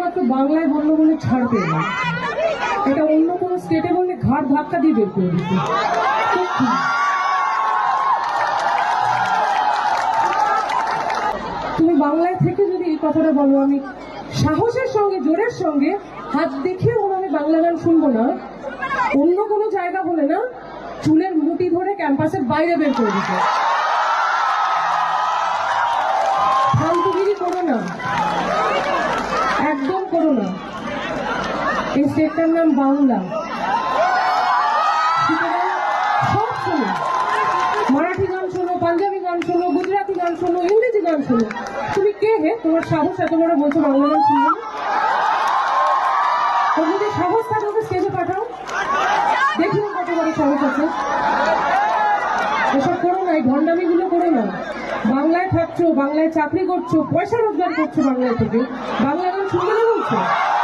একমাত্র বাংলায় বলল বলে ছাড় পেয়ে না। এটা অন্য কোনো স্টেটে বললে ঘাট ধাক্কা দিয়ে বের করে দিত। তুমি বাংলায় থেকে যদি এই কথাটা বলো, আমি সাহসের সঙ্গে, জোরের সঙ্গে হাত দেখিয়ে বলো আমি বাংলা গান শুনব না। অন্য কোনো জায়গা বলে না, চুলের মুটি ধরে ক্যাম্পাসের বাইরে বের করে দিত। করো না। এই স্টেটটার নাম বাংলা। মারাঠি গান শোনো, পাঞ্জাবি গান শোনো, গুজরাটি গান শোনো, ইংরেজি গান শোনো। তুমি কে হে? তোমার সাহস এত বড় বলছো বাংলা গান শুনবে ওর যদি সাহস থাকে ওকে স্টেজে পাঠাও। দেখি না কত বড় সাহস আছে। এসব করো না, এই ভণ্ডামিগুলো করো না। বাংলায় থাকছো, বাংলায় চাকরি করছ, পয়সা রোজগার করছ বাংলায় থেকে। বাংলা গান শুনবে না বলছো